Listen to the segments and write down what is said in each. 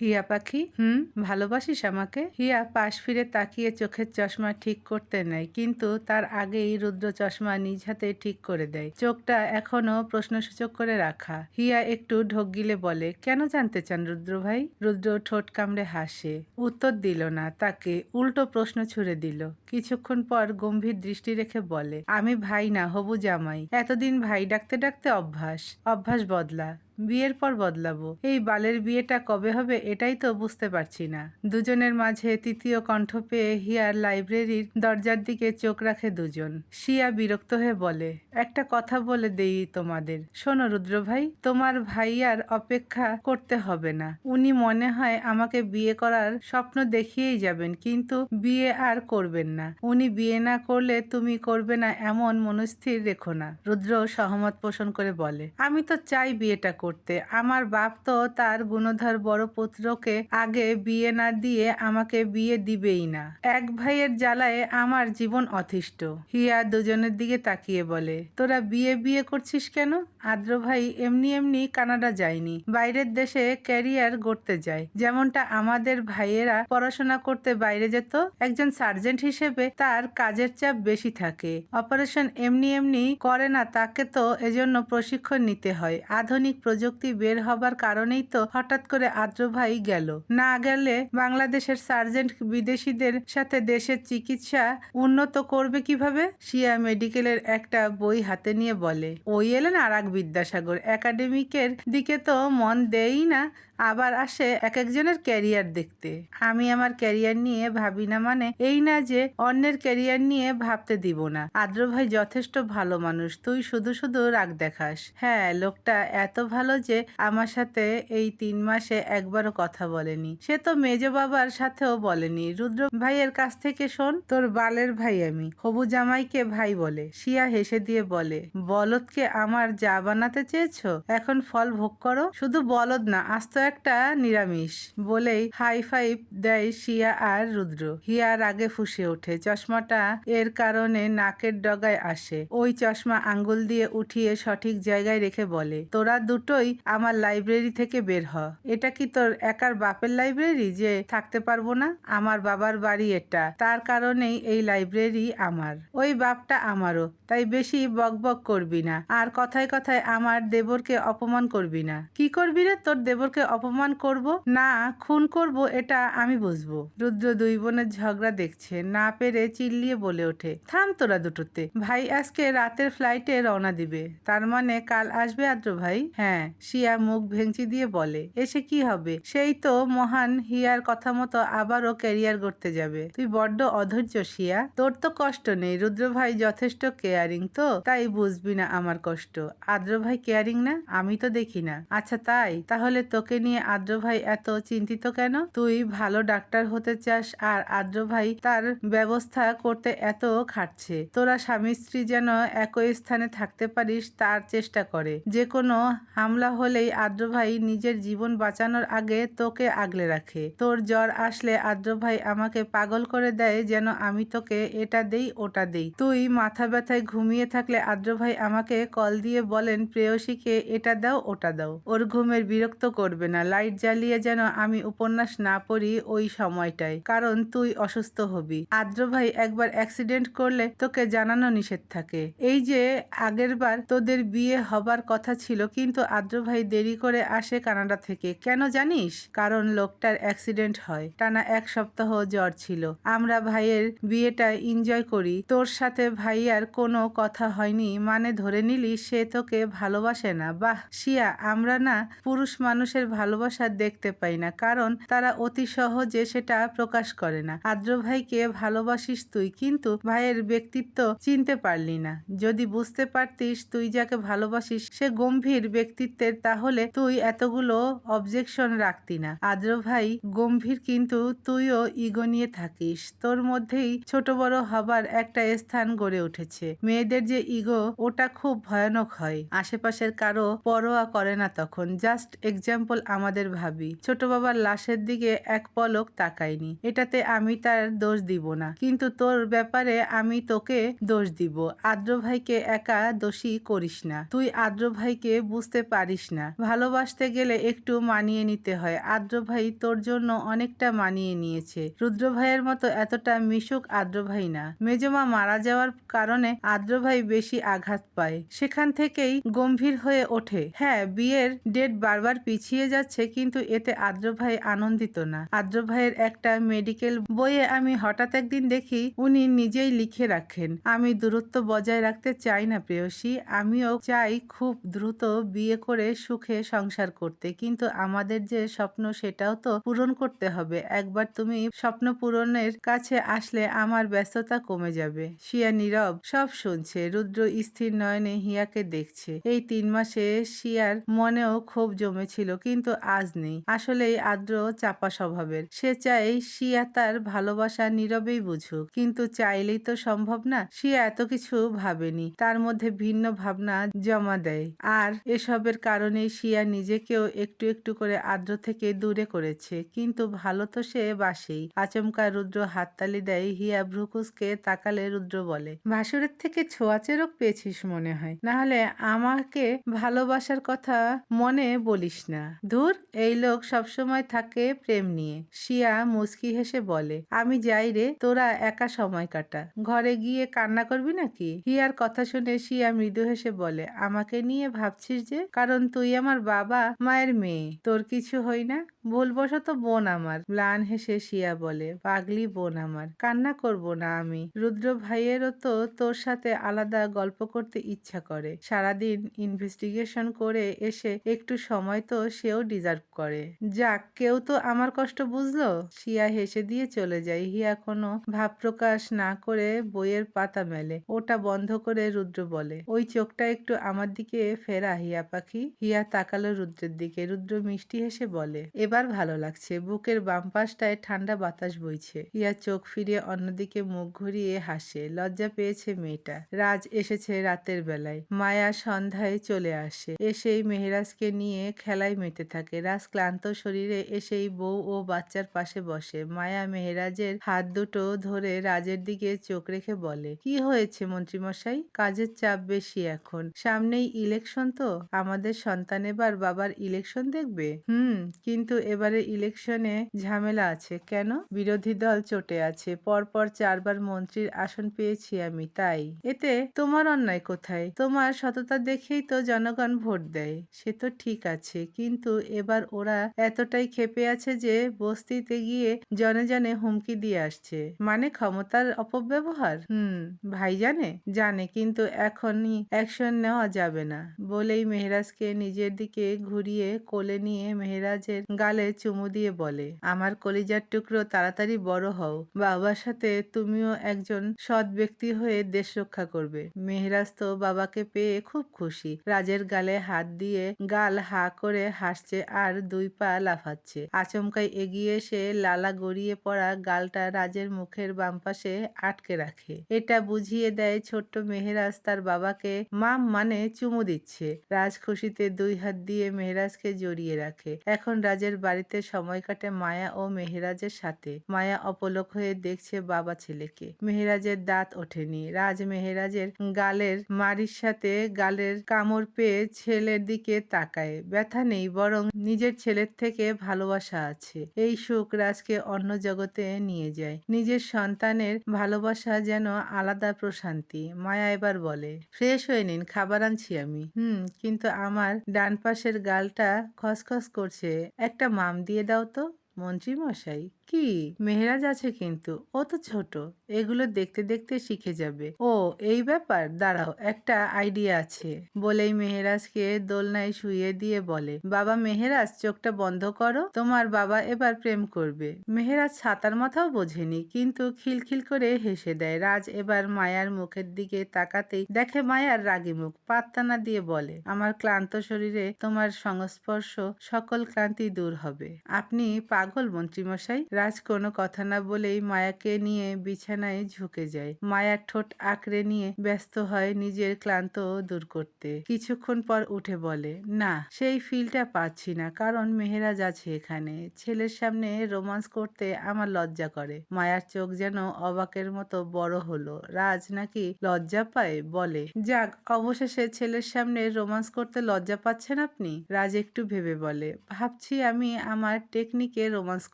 হিয়া পাখি, হুম, ভালোবাসিস আমাকে? হিয়া পাশ ফিরে তাকিয়ে চোখের চশমা ঠিক করতে নেয়, কিন্তু তার আগেই রুদ্র চশমা নিজ হাতে ঠিক করে দেয়। চোখটা এখনও প্রশ্নসূচক করে রাখা। হিয়া একটু ঢোক গিলে বলে, কেন জানতে চান রুদ্র ভাই? রুদ্র ঠোঁট কামড়ে হাসে। উত্তর দিল না, তাকে উল্টো প্রশ্ন ছুড়ে দিল। কিছুক্ষণ পর গম্ভীর দৃষ্টি রেখে বলে, আমি ভাই না, হবু জামাই। এতদিন ভাই ডাকতে ডাকতে অভ্যাস। অভ্যাস বদলা। বিয়ের পর বদলাবো। এই বালের বিয়েটা কবে হবে এটাই তো বুঝতে পারছি না। দুজনের মাঝে তৃতীয় কণ্ঠ পেয়ে হিয়ার লাইব্রেরির দরজার দিকে চোখ রাখে দুজন। শিয়া বিরক্ত হয়ে বলে, একটা কথা বলে দেই তোমাদের। শোনো রুদ্র ভাই, তোমার ভাইয়ার অপেক্ষা করতে হবে না। উনি মনে হয় আমাকে বিয়ে করার স্বপ্ন দেখিয়েই যাবেন, কিন্তু বিয়ে আর করবেন না। উনি বিয়ে না করলে তুমি করবে না এমন মনস্থির রেখো না। রুদ্র সহমত পোষণ করে বলে, আমি তো চাই বিয়েটা করতে। আমার বাপ তো তার গুণধর বড় পুত্রকে আগে বিয়ে না দিয়ে আমাকে বিয়ে দিবেই না। এক ভাইয়ের জ্বালায় আমার জীবন অতিষ্ঠ। হিয়া দুজনের দিকে তাকিয়ে বলে, তোরা বিয়ে বিয়ে করছিস কেন? আদ্র ভাই এমনি এমনি কানাডা যায়নি। বাইরের দেশে ক্যারিয়ার গড়তে যায়। যেমনটা আমাদের ভাইয়েরা পড়াশোনা করতে বাইরে যেত, একজন সার্জেন্ট হিসেবে তার কাজের চাপ বেশি থাকে। অপারেশন এমনি এমনি করে না, তাকে তো এজন্য প্রশিক্ষণ নিতে হয়। আধুনিক প্রযুক্তি বের হবার কারণেই তো হঠাৎ করে আদ্র ভাই গেল। না গেলে বাংলাদেশের সার্জেন্ট বিদেশিদের সাথে দেশের চিকিৎসা উন্নত করবে কীভাবে? শিয়া মেডিকেলের একটা বই হাতে নিয়ে বলে, ওই এলেন আর এক বিদ্যাসাগর। একাডেমিকের দিকে তো মন দেই না। আবার আসে এক একজনের ক্যারিয়ার দেখতে। আমি আমার ক্যারিয়ার নিয়ে ভাবি না মানে এই না যে অন্যের ক্যারিয়ার নিয়ে ভাবতে দিব না। আদ্র ভাই, যথেষ্ট ভালো মানুষ, তুই শুধু শুধু রাগ দেখাস। হ্যাঁ লোকটা এত ভালো যে আমার সাথে এই তিন মাসে একবারও কথা বলেনি। সে তো মেজ বাবার সাথেও বলেনি। রুদ্র ভাইয়ের কাছ থেকে শোন, তোর বালের ভাই আমি। হবু জামাইকে ভাই বলে, শিয়া হেসে দিয়ে বলে বলদকে আমার যা বানাতে চেয়েছো? এখন ফল ভোগ করো। শুধু বলদ না, আস্ত একটা নিরামিষ বলেই হাই ফাইভ দেয় শিয়া আর রুদ্র। হিয়ার আগে ফুসে ওঠে। চশমাটা এর কারণে নাকের ডগায় আসে। ওই চশমা আঙ্গুল দিয়ে উঠিয়ে সঠিক জায়গায় রেখে বলে, তোরা দুটোই আমার লাইব্রেরি থেকে বের হ। এটা কি তোর একার বাপের লাইব্রেরি যে থাকতে পারব না? আমার বাবার বাড়ি এটা। তার কারণেই এই লাইব্রেরি আমার। ওই বাপটা আমারও। তাই বেশি বকবক করবি না। আর কথায় কথায় আমার দেবরকে অপমান করবি না। কি করবি রে তোর দেবরকে অপমান করব? না, খুন করব, এটা আমি বুঝব। রুদ্র দুই বোনের ঝগড়া দেখছে, না পেরে চিল্লিয়ে বলে ওঠে, থাম তোরা দুটোতে। ভাই আজকে রাতের ফ্লাইটে রওনা দিবে। তার মানে কাল আসবে আদ্র ভাই? হ্যাঁ। শিয়া মুখ ভেঙচি দিয়ে বলে, এসে কি হবে? সেই তো মহান হিয়ার কথা মতো আবারও ক্যারিয়ার করতে যাবে। তুই বড্ড অধৈর্য শিয়া। তোর তো কষ্ট নেই। রুদ্র ভাই যথেষ্ট কেয়ারিং তো, তাই বুঝবি না আমার কষ্ট। আদ্র ভাই কেয়ারিং না? আমি তো দেখি না। আচ্ছা তাই, তাহলে তোকে নিয়ে আদ্র ভাই এত চিন্তিত কেন? তুই ভালো ডাক্তার হতে চাস আর আদ্র ভাই তার ব্যবস্থা করতে এত খাটছে। তোরা স্বামী স্ত্রী যেন একই স্থানে থাকতে পারিস তার চেষ্টা করে। যে কোনো হামলা হলেই আদ্র ভাই নিজের জীবন বাঁচানোর আগে তোকে আগলে রাখে। তোর জ্বর আসলে আদ্র ভাই আমাকে পাগল করে দেয় যেন আমি তোকে এটা দেই, ওটা দেই। তুই মাথা ব্যথায় ঘুমিয়ে থাকলে আদ্র ভাই আমাকে কল দিয়ে বলেন, প্রেয়সীকে এটা দাও, ওটা দাও। ওর ঘুমের বিরক্ত করবে না, লাইট জ্বালিয়ে যেন আমি উপন্যাস না পড়ি ওই সময়টায়। কারণ তুই অসুস্থ হবি। আদ্র ভাই একবার অ্যাক্সিডেন্ট করলে তোকে জানানো নিষেধ থাকে। এই যে আগের বার তোদের বিয়ে হবার কথা ছিল, কিন্তু আদ্র ভাই দেরি করে আসে কানাডা থেকে। কেন জানিস? কারণ লোকটার অ্যাক্সিডেন্ট হয়। টানা এক সপ্তাহ জ্বর ছিল। আমরা ভাইয়ের বিয়েটা এনজয় করি। তোর সাথে ভাইয়ার কোনো কথা হয়নি মানে ধরে নিলি সে তোকে ভালোবাসে না। বাহ, শিয়া, আমরা না পুরুষ মানুষের ভালোবাসা দেখতে পাই না, কারণ তারা অতি সহজে সেটা প্রকাশ করে না। আদ্র ভাইকে ভালোবাসিস তুই, কিন্তু ভাইয়ের ব্যক্তিত্ব চিনতে পারলি না। যদি বুঝতে পারতিস তুই যাকে ভালোবাসিস, সে গম্ভীর ব্যক্তিত্বের, তাহলে তুই এতগুলো অবজেকশন রাখতি না। আদ্র ভাই, গম্ভীর কিন্তু তুইও ইগো নিয়ে থাকিস। তোর মধ্যেই ছোট বড় হবার একটা স্থান গড়ে উঠেছে। মেয়েদের যে ইগো ওটা খুব ভয়ানক হয়। আশেপাশের কারও পরোয়া করে না তখন। জাস্ট এক্সাম্পল আমাদের ভাবি। ছোট বাবার লাশের দিকে এক পলক তাকায়নি। এটাতে আমি তার দোষ দিব না। কিন্তু তোর ব্যাপারে আমি তোকে দোষ দিব। আদ্র ভাইকে একা দোষী করিস না। তুই আদ্র ভাইকে বুঝতে পারিস না। ভালোবাসতে গেলে একটু মানিয়ে নিতে হয়। আদ্র ভাই তোর জন্য অনেকটা মানিয়ে নিয়েছে। রুদ্র ভাইয়ের মতো এতটা মিশুক আদ্র ভাই না। মেজমা মারা যাওয়ার কারণে আদ্র ভাই বেশি আঘাত পায়। সেখান থেকেই গম্ভীর হয়ে ওঠে। হ্যাঁ বিয়ের ডেট বারবার পিছিয়ে যাচ্ছে কিন্তু এতে আদ্র ভাই আনন্দিত না। আদ্র ভাইয়ের একটা মেডিকেল বইয়ে আমি হঠাৎ একদিন দেখি উনি নিজেই লিখে রাখেন। আমি দূরত্ব বজায় রাখতে চাই না প্রেয়সী, আমিও চাই খুব দ্রুত বিয়ে করে সুখে সংসার করতে। কিন্তু আমাদের যে স্বপ্ন সেটাও তো পূরণ করতে হবে। একবার তুমি স্বপ্ন পূরণের কাছে আসলে আমার ব্যস্ততা কমে যাবে। শিয়া নীরব সব শুনছে, রুদ্র স্থির নয়নে হিয়াকে দেখছে। এই তিন মাসে শিয়ার মনেও ক্ষোভ জমেছিল, কিন্তু আজ নেই। আসলেই আদ্র চাপা স্বভাবের। সে চাই শিয়া তার ভালোবাসা নীরবেই বুঝুক। কিন্তু চাইলেই তো সম্ভব না, শিয়া এত কিছু ভাবেনি। তার মধ্যে ভিন্ন ভাবনা জমা দেয়। আর এসবের কারণে শিয়া নিজেকেও একটু একটু করে আদ্র থেকে দূরে করেছে। কিন্তু ভালো তো সে বাসেই। আচমকা রুদ্র হাততালি দেয় হিয়া ভ্রুকুসকে তাকালে রুদ্র বলে, ভাসুরের থেকে ছোঁয়াচে রোগ পেয়েছিস মনে হয়। নাহলে আমাকে ভালোবাসার কথা মনে বলিস না। ধুর এই লোক সবসময় থাকে প্রেম নিয়ে। শিয়া মুচকি হেসে বলে, আমি যাই রে, তোরা একা সময় কাটা। ঘরে গিয়ে কান্না করবি নাকি? হিয়ার কথা শুনে শিয়া মৃদু হেসে বলে, আমাকে নিয়ে ভাবছিস যে? কারণ তুই আমার বাবা, মায়ের মেয়ে। তোর কিছু হই না। ভুলবশত বোন আমার। ম্লান হেসে শিয়া বলে, পাগলি বোন আমার। কান্না করব না আমি। রুদ্র ভাইয়েরও তো তোর সাথে আলাদা গল্প করতে ইচ্ছা করে। সারাদিন ইনভেস্টিগেশন করে এসে একটু সময় তো সেও ডিজার্ভ করে। যাক, কেউ তো আমার কষ্ট বুঝলো? শিয়া হেসে দিয়ে চলে যায়। হিয়া কোনো ভাব প্রকাশ না করে বইয়ের পাতা মেলে। ওটা বন্ধ করে রুদ্র বলে, ওই চোখটা একটু আমার দিকে ফেরা হিয়া পাখি। হিয়া তাকালো রুদ্রের দিকে। রুদ্র মিষ্টি হেসে বলে, এবার ভালো লাগছে। বুকের বাম পাশটায় ঠান্ডা বাতাস বইছে। হিয়া চোখ ফিরিয়ে অন্যদিকে মুখ ঘুরিয়ে হাসে, লজ্জা পেয়েছে মেয়েটা। রাজ এসেছে রাতের বেলায়। মায়া সন্ধ্যায় চলে আসে। এসেই মেহরাজকে নিয়ে খেলায় মেতে থাকে। রাজ ক্লান্ত শরীরে এসেই বউ ও বাচ্চার পাশে বসে। মায়া মেহরাজের হাত দুটো ধরে রাজের দিকে চোখ রেখে বলে, কি হয়েছে মন্ত্রীমশাই? কাজের চাপ বেশি এখন। সামনেই ইলেকশন তো। আমাদের সন্তান এবার বাবার ইলেকশন দেখবে? হুম, কিন্তু এবারে ইলেকশনে ঝামেলা আছে। কেন? বিরোধী দল চটে আছে। পরপর চারবার মন্ত্রীর আসন পেয়েছি আমি, তাই। এতে তোমার অন্যায় কোথায়? তোমার সততা দেখেই তো জনগণ ভোট দেয়। সে তো ঠিক আছে, কিন্তু এবার ওরা এতটাই ক্ষেপে আছে যে বস্তিতে গিয়ে জনে জনে হুমকি দিয়ে আসছে। মানে ক্ষমতার অপব্যবহার? হুম ভাই জানে জানে, কিন্তু এখনই অ্যাকশন নেওয়া যাবে না। বলেই মেহরাজকে নিজের দিকে ঘুরিয়ে কোলে নিয়ে মেহরাজের গালে চুমু দিয়ে বলে, আমার কলিজার টুকরো তাড়াতাড়ি বড় হও। বাবার সাথে তুমিও একজন সৎ ব্যক্তি হয়ে দেশ রক্ষা করবে। মেহরাজ তো বাবাকে পেয়ে খুব খুশি। রাজের গালে হাত দিয়ে গাল হা করে হাসছে আর দুই পা লাফাচ্ছে। আচমকাই এগিয়ে এসে লালা গড়িয়ে পড়া গালটা রাজের মুখের বাম পাশে আটকে রাখে। এটা বুঝিয়ে দেয় ছোট্ট মেহরাজ তার বাবাকে, মাম মানে চুমু দিচ্ছে। রাজ খুশিতে দুই হাত দিয়ে মেহরাজকে জড়িয়ে রাখে। এখন রাজের বাড়িতে সময় কাটে মায়া ও মেহরাজের সাথে। মায়া অপলক হয়ে দেখছে বাবা ছেলেকে। মেহরাজের দাঁত ওঠেনি। রাজ মেহরাজের গালের মারির সাথে গালের কামড় পেয়ে ছেলের দিকে তাকায়। ব্যথা নেই, বরং নিজের ছেলের থেকে ভালোবাসা আছে। এই সুখ রাজকে অন্য জগতে নিয়ে যায়। নিজের সন্তানের ভালোবাসা যেন আলাদা প্রশান্তি, মায়া এবার বলে। ফ্রেশ হয়ে নিন, খাবার আনছি আমি। হুম, কিন্তু আমার ডান পাশের গালটা খসখস করছে। একটা মাম দিয়ে দাও তো মন্ত্রী মশাই কি? মেহরাজ আছে কিন্তু। ও তো ছোট। এগুলো দেখতে দেখতে শিখে যাবে। ও, এই ব্যাপার? দাঁড়াও, একটা আইডিয়া আছে। বলেই মেহরাজকে দোলনায় শুইয়ে দিয়ে বলে, বাবা মেহরাজ, চোখটা বন্ধ করো। তোমার বাবা এবার প্রেম করবে। মেহরাজ ছাতার মাথাও বোঝেনি, কিন্তু খিলখিল করে হেসে দেয়। রাজ এবার মায়ার মুখের দিকে তাকাতেই দেখে মায়ার রাগি মুখ। পাত্তা না দিয়ে বলে, আমার ক্লান্ত শরীরে তোমার সংস্পর্শ সকল ক্লান্তি দূর হবে। আপনি পাগল মন্ত্রীমশাই রাজ কোনো কথা না বলেই মায়াকে নিয়ে বিছানায় ঝুঁকে যায়। মায়ার ঠোঁট আঁকড়ে নিয়ে ব্যস্ত হয় নিজের ক্লান্ত দূর করতে। কিছুক্ষণ পর উঠে বলে, না, সেই ফিলটা পাচ্ছি না, কারণ মেহেরাজ আছে এখানে। ছেলের সামনে রোমান্স করতে আমার লজ্জা করে। মায়ার চোখ যেন অবাকের মতো বড় হলো। রাজ নাকি লজ্জা পায়? বলে, যাক, অবশেষে ছেলের সামনে রোমান্স করতে লজ্জা পাচ্ছেন আপনি? রাজ একটু ভেবে বলে, ভাবছি আমি আমার টেকনিকে রোমান্স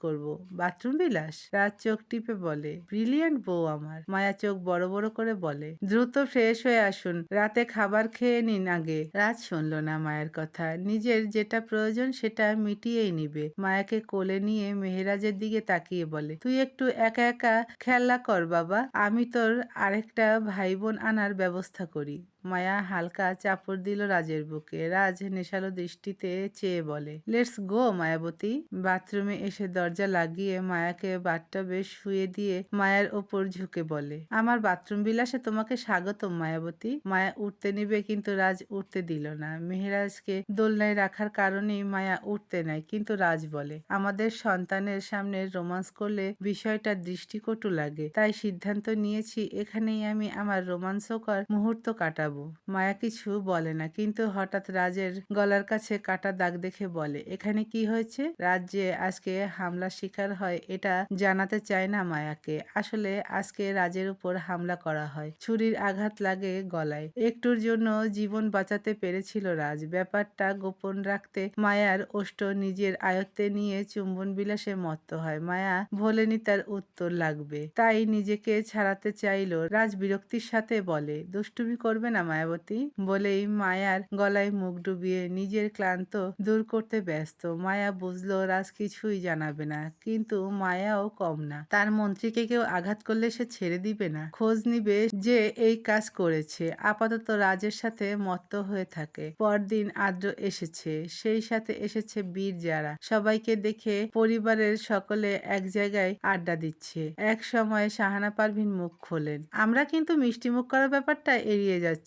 করব। বাথরুম বিলাস? রাজ চোখ টিপে বলে ব্রিলিয়ান্ট বউ আমার। মায়া চোখ বড় বড় করে বলে, দ্রুত ফ্রেশ হয়ে আসুন, রাতে খাবার খেয়ে নিন আগে। রাজ শুনল না মায়ের কথা, নিজের যেটা প্রয়োজন সেটা মিটিয়েই নিবে। মায়াকে কোলে নিয়ে মেহেরাজের দিকে তাকিয়ে বলে, তুই একটু একা একা খেলা কর বাবা, আমি তোর আরেকটা ভাই বোন আনার ব্যবস্থা করি। মায়া হালকা চাপড় দিল রাজের বুকে। রাজ নেশালো দৃষ্টিতে চেয়ে বলে, লেটস গো মায়াবতী। বাথরুমে এসে দরজা লাগিয়ে মায়াকে বাথটবে শুয়ে দিয়ে মায়ের ওপর ঝুঁকে বলে, আমার বাথরুম বিলাসে তোমাকে স্বাগতম মায়াবতী। মায়া উঠতে নিবে কিন্তু রাজ উঠতে দিল না। মেহেরাজকে দোলনায় রাখার কারণেই মায়া উঠতে নাই কিন্তু রাজ বলে, আমাদের সন্তানের সামনে রোমান্স করলে বিষয়টা দৃষ্টিকটু লাগে। তাই সিদ্ধান্ত নিয়েছি, এখানেই আমি আমার রোমাঞ্চকর মুহূর্ত কাটাবো। মায়া কিছু বলে না, কিন্তু হঠাৎ রাজের গলার কাছে কাটা দাগ দেখে বলে, এখানে কি হয়েছে? রাজ যে আজকে হামলা শিকার হয়, এটা জানাতে চায় না মায়াকে। আসলে আজকে রাজের উপর হামলা করা হয়। ছুরির আঘাত লাগে গলায়। একটুর জন্য জীবন বাঁচাতে পেরেছিল রাজ। ব্যাপারটা গোপন রাখতে মায়ার ওষ্ঠ নিজের আয়ত্তে নিয়ে চুম্বন বিলাসে মত্ত হয়। মায়া ভোলেনি তার উত্তর লাগবে। তাই নিজেকে ছাড়াতে চাইলো। রাজ বিরক্তির সাথে বলে, দুষ্টুমি করবে না মায়াবতী বলেই মায়ার গলায় মুখ ডুবিয়ে নিজের ক্লান্ত দূর করতে ব্যস্ত। মায়া বুঝলো রাজ কিছুই জানাবে না, কিন্তু মায়াও কম না। তার মন্ত্রীকে কেউ আঘাত করলে সে ছেড়ে দিবে না। খোঁজ নিবে যে এই কাজ করেছে। আপাতত রাজের সাথে মত্ত হয়ে থাকে। পরদিন আদ্র এসেছে। সেই সাথে এসেছে বীর যারা। সবাইকে দেখে পরিবারের সকলে এক জায়গায় আড্ডা দিচ্ছে। এক সময় শাহানা পারভিন মুখ খোলেন। আমরা কিন্তু মিষ্টি মুখ করার ব্যাপারটা এড়িয়ে যাচ্ছি।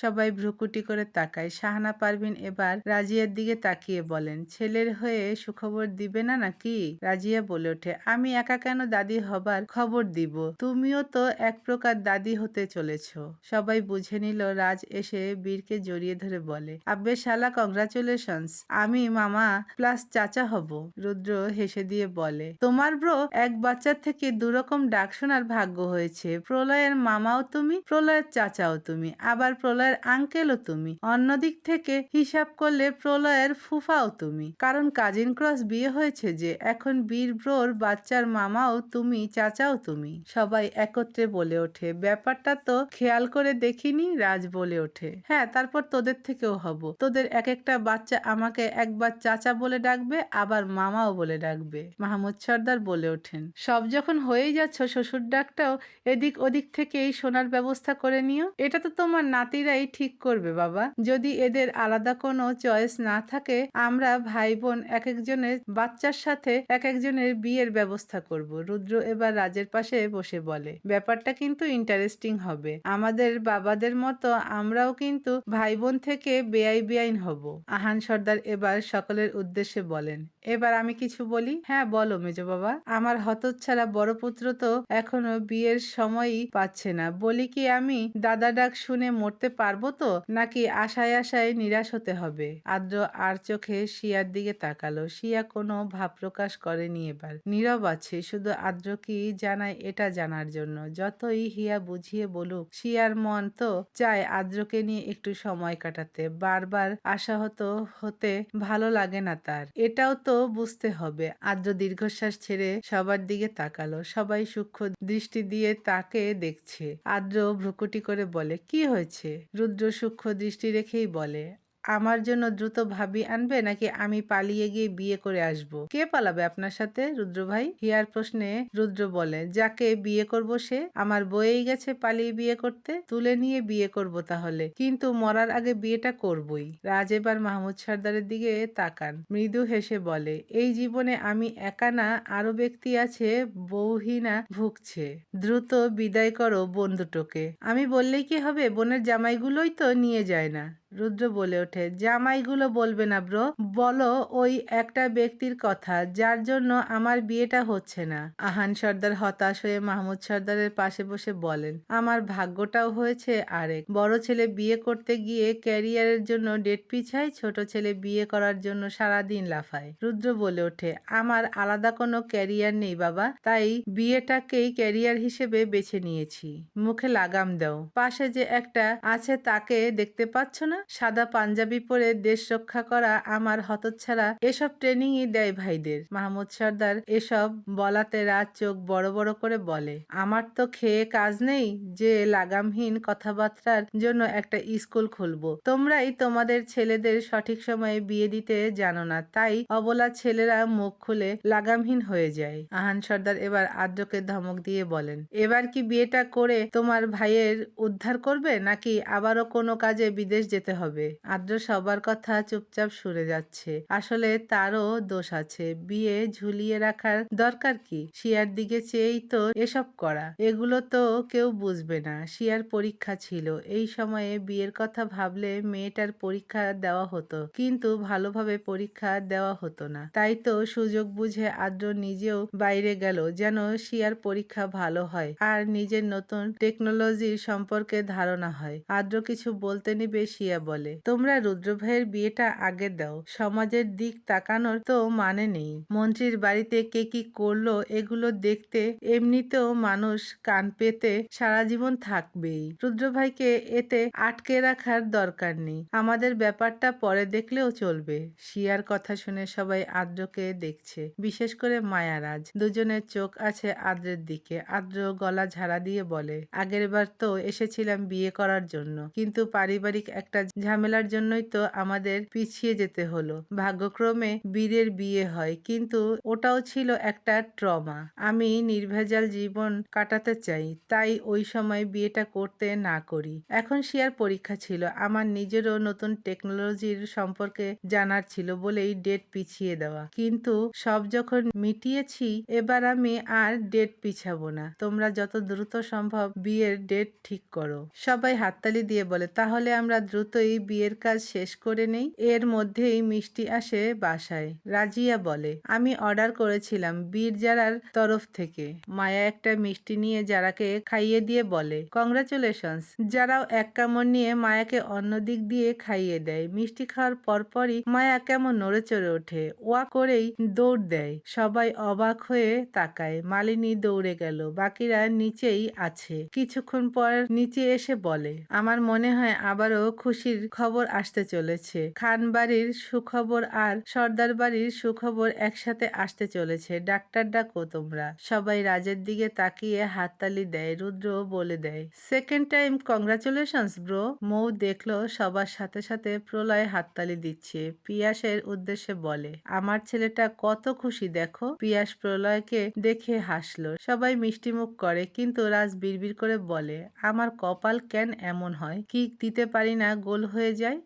সবাই ভ্রুকুটি করে তাকায়। শাহানা পারভিন এবার রাজিয়ার দিকে তাকিয়ে বলেন, ছেলের হয়ে সুখবর দিবে না নাকি? রাজিয়া বলে ওঠে, আমি একা কেন দাদি হবার খবর দিব? তুমিও তো এক প্রকার দাদি হতে চলেছ। সবাই বুঝে নিল, রাজ এসে বীরকে জড়িয়ে ধরে বলে, আব্বে শালা কংগ্রাচুলেশনস আমি মামা প্লাস চাচা হব। রুদ্র হেসে দিয়ে বলে, তোমার ব্রো এক বাচ্চার থেকে দুরকম ডাক শোনার ভাগ্য হয়েছে। প্রলয়ের মামাও তুমি, প্রলয়ের চাচাও তুমি। আবার প্রলয়ের আঙ্কেলও তুমি। অন্যদিক থেকে হিসাব করলে প্রলয়ের ফুফাও তুমি। কারণ কাজিন ক্রস বিয়ে হয়েছে যে, এখন বীর ব্রোর বাচ্চার মামাও তুমি, চাচাও তুমি। সবাই একত্রে বলে ওঠে। ব্যাপারটা তো খেয়াল করে দেখিনি, রাজ বলে ওঠে। হ্যাঁ তারপর তোদের থেকেও হব। তোদের এক একটা বাচ্চা আমাকে একবার চাচা বলে ডাকবে, আবার মামাও বলে ডাকবে। মাহমুদ সর্দার বলে ওঠেন। সব যখন হয়েই যাচ্ছ শ্বশুর ডাকটাও এদিক ওদিক থেকেই শোনার ব্যবস্থা করে নিও। এটা তো তোমার নাতিরাই ঠিক করবে, বাবা। যদি এদের আলাদা কোনো চয়েস না থাকে, আমরা ভাই বোন এক একজনের বাচ্চার সাথে এক একজনের বিয়ের ব্যবস্থা করব। রুদ্র এবার রাজের পাশে বসে বলে, ব্যাপারটা কিন্তু ইন্টারেস্টিং হবে। আমাদের বাবাদের মতো আমরাও কিন্তু ভাই বোন থেকে বেআই বেআইন হব। আহান সর্দার এবার সকলের উদ্দেশ্যে বলেন, এবার আমি কিছু বলি? হ্যাঁ বলো মেজ বাবা। আমার হতচ্ছাড়া বড় পুত্র তো এখনও বিয়ের সময়ই পাচ্ছে না। বলি কি আমি? দাদা ডাক শুনে মরতে পারব তো? নাকি আশায় আশায় নিরাশ হতে হবে? আদ্র আর চোখে শিয়ার দিকে তাকালো। শিয়া কোনো ভাব প্রকাশ করেনি এবার। নীরব আছে, শুধু আদ্র কি জানায় এটা জানার জন্য। যতই হিয়া বুঝিয়ে বলুক, শিয়ার মন তো চায় আদ্রকে নিয়ে একটু সময় কাটাতে। বারবার আশাহত হতে ভালো লাগে না তার। এটাও তো বুঝতে হবে। আদ্র দীর্ঘশ্বাস ছেড়ে সবার দিকে তাকালো। সবাই সূক্ষ্ম দৃষ্টি দিয়ে তাকে দেখছে। আদ্র ভ্রুকুটি করে বলে, কি হয়েছে? রুদ্র সূক্ষ্ম দৃষ্টি রেখেই বলে আমার জন্য দ্রুত ভাবি আনবে নাকি আমি পালিয়ে গিয়ে বিয়ে করে আসব? কে পালাবে আপনার সাথে? রুদ্র ভাই? হিয়ার প্রশ্নে রুদ্র বলে, যাকে বিয়ে করব সে আমার বয়েই গেছে পালিয়ে বিয়ে করতে, তুলে নিয়ে বিয়ে করব তাহলে। কিন্তু মরার আগে বিয়েটা করবই। রাজ এবার মাহমুদ সর্দারের দিকে তাকান। মৃদু হেসে বলে, এই জীবনে আমি একা না আরও ব্যক্তি আছে বৌহিনা ভুগছে। দ্রুত বিদায় করো বন্ধুটোকে। আমি বললেই কি হবে? বোনের জামাইগুলোই তো নিয়ে যায় না। রুদ্র বলে ওঠে, জামাইগুলো বলবে না ব্রো। বলো ওই একটা ব্যক্তির কথা, যার জন্য আমার বিয়েটা হচ্ছে না। আহান সর্দার হতাশ হয়ে মাহমুদ সর্দারের পাশে বসে বলেন, আমার ভাগ্যটাও হয়েছে আরেক। বড় ছেলে বিয়ে করতে গিয়ে ক্যারিয়ারের জন্য ডেট পিছায়, ছোট ছেলে বিয়ে করার জন্য সারাদিন লাফায়। রুদ্র বলে ওঠে, আমার আলাদা কোনো ক্যারিয়ার নেই বাবা, তাই বিয়েটাকেই ক্যারিয়ার হিসেবে বেছে নিয়েছি। মুখে লাগাম দাও। পাশে যে একটা আছে তাকে দেখতে পাচ্ছ না? সাদা পাঞ্জাবি পরে দেশ রক্ষা করা আমার হতচ্ছাড়া এসব ট্রেনিংই দেয় ভাইদের। মাহমুদ সর্দার এসব বলাতে রাত চোখ বড় বড় করে বলে, আমার তো খেয়ে কাজ নেই যে লাগামহীন কথাবার্তার জন্য একটা স্কুল খুলবো। তোমরাই তোমাদের ছেলেদের সঠিক সময়ে বিয়ে দিতে জানো না, তাই অবলা ছেলেরা মুখ খুলে লাগামহীন হয়ে যায়। আহান সর্দার এবার আদ্রকে ধমক দিয়ে বলেন, এবার কি বিয়েটা করে তোমার ভাইয়ের উদ্ধার করবে, নাকি আবারও কোনো কাজে বিদেশ যেতে হবে। আদ্র সবার কথা চুপচাপ সরে যাচ্ছে। আসলে তারও দোষ আছে। বিয়ে ঝুলিয়ে রাখার দরকার কি? শিয়ার দিকে চেয়েই তো এসব করা। এগুলো তো কেউ বুঝবে না। শিয়ার পরীক্ষা ছিল। এই সময়ে বিয়ের কথা ভাবলে মেয়েটার পরীক্ষা দেওয়া হতো। কিন্তু ভালোভাবে পরীক্ষা দেওয়া হতো না। তাই তো সুযোগ বুঝে আদ্র নিজেও বাইরে গেল যেন শিয়ার পরীক্ষা ভালো হয় আর নিজের নতুন টেকনোলজির সম্পর্কে ধারণা হয়। আদ্র কিছু বলতে নিবে শিয়া বলে, তোমরা রুদ্র ভাইয়ের বিয়েটা আগে দাও। সমাজের দিক তাকানোর তো মানে নেই। মন্ত্রীর বাড়িতে কে কি করল এগুলো দেখতে এমনিতেও মানুষ কান পেতে সারা জীবন থাকবেই। রুদ্র ভাইকে এতে আটকে রাখার দরকার নেই। আমাদের ব্যাপারটা পরে দেখলেও চলবে। শিয়ার কথা শুনে সবাই আদ্রকে দেখছে, বিশেষ করে মায়ারাজ। দুজনের চোখ আছে আদ্রের দিকে। আদ্র গলা ঝাড়া দিয়ে বলে, আগের বার তো এসেছিলাম বিয়ে করার জন্য। কিন্তু পারিবারিক একটা ঝামেলার জন্যই তো আমাদের পিছিয়ে যেতে হলো। ভাগ্যক্রমে বীরের বিয়ে হয়, কিন্তু ওটাও ছিল একটা ট্রমা। আমি নির্ভেজাল জীবন কাটাতে চাই, তাই ওই সময় বিয়েটা করতে না করি। এখন শিয়ার পরীক্ষা ছিল, আমার নিজেরও নতুন টেকনোলজির সম্পর্কে জানার ছিল বলেই ডেট পিছিয়ে দেওয়া। কিন্তু সব যখন মিটিয়েছি, এবার আমি আর ডেট পিছাবো না। তোমরা যত দ্রুত সম্ভব বিয়ের ডেট ঠিক করো। সবাই হাততালি দিয়ে বলে, তাহলে আমরা দ্রুতই বিয়ের কাজ শেষ করে নেই। এর মধ্যেই মিষ্টি আসে বাসায়। রাজিয়া বলে, আমি অর্ডার করেছিলাম বীর জারার তরফ থেকে। মায়া একটা মিষ্টি নিয়ে যারাকে খাইয়ে দিয়ে বলে, কংগ্রাচুলেশনস যারাও এক কামড় নিয়ে মায়াকে অন্য দিক দিয়ে খাইয়ে দেয়। মিষ্টি খাওয়ার পরপরই মায়া কেমন নড়ে চড়ে ওঠে। ওয়া করেই দৌড় দেয়। সবাই অবাক হয়ে তাকায়। মালিনী দৌড়ে গেল। বাকিরা নিচেই আছে। কিছুক্ষণ পর নিচে এসে বলে, আমার মনে হয় আবারও খুশির খবর আসতে চলেছে। খান বাড়ির সুখবর আর সর্দার বাড়ির সুখবর একসাথে আসতে চলেছে। ডাক্তার ডাকো তোমরা। সবাই রাজের দিকে তাকিয়ে হাততালি দেয়, রুদ্র বলে দেয় second time congratulations bro Mou দেখল সবার সাথে সাথে প্রলয় হাততালি দিচ্ছে। পিয়াসের উদ্দেশ্যে বলে, আমার ছেলেটা কত খুশি, দেখো। পিয়াস প্রলয়কে দেখে হাসলো। সবাই মিষ্টি মুখ করে, কিন্তু রাজ বিড়বিড় করে বলে, আমার কপাল কেন এমন হয়? কি দিতে পারি না গোল হয়ে যায়।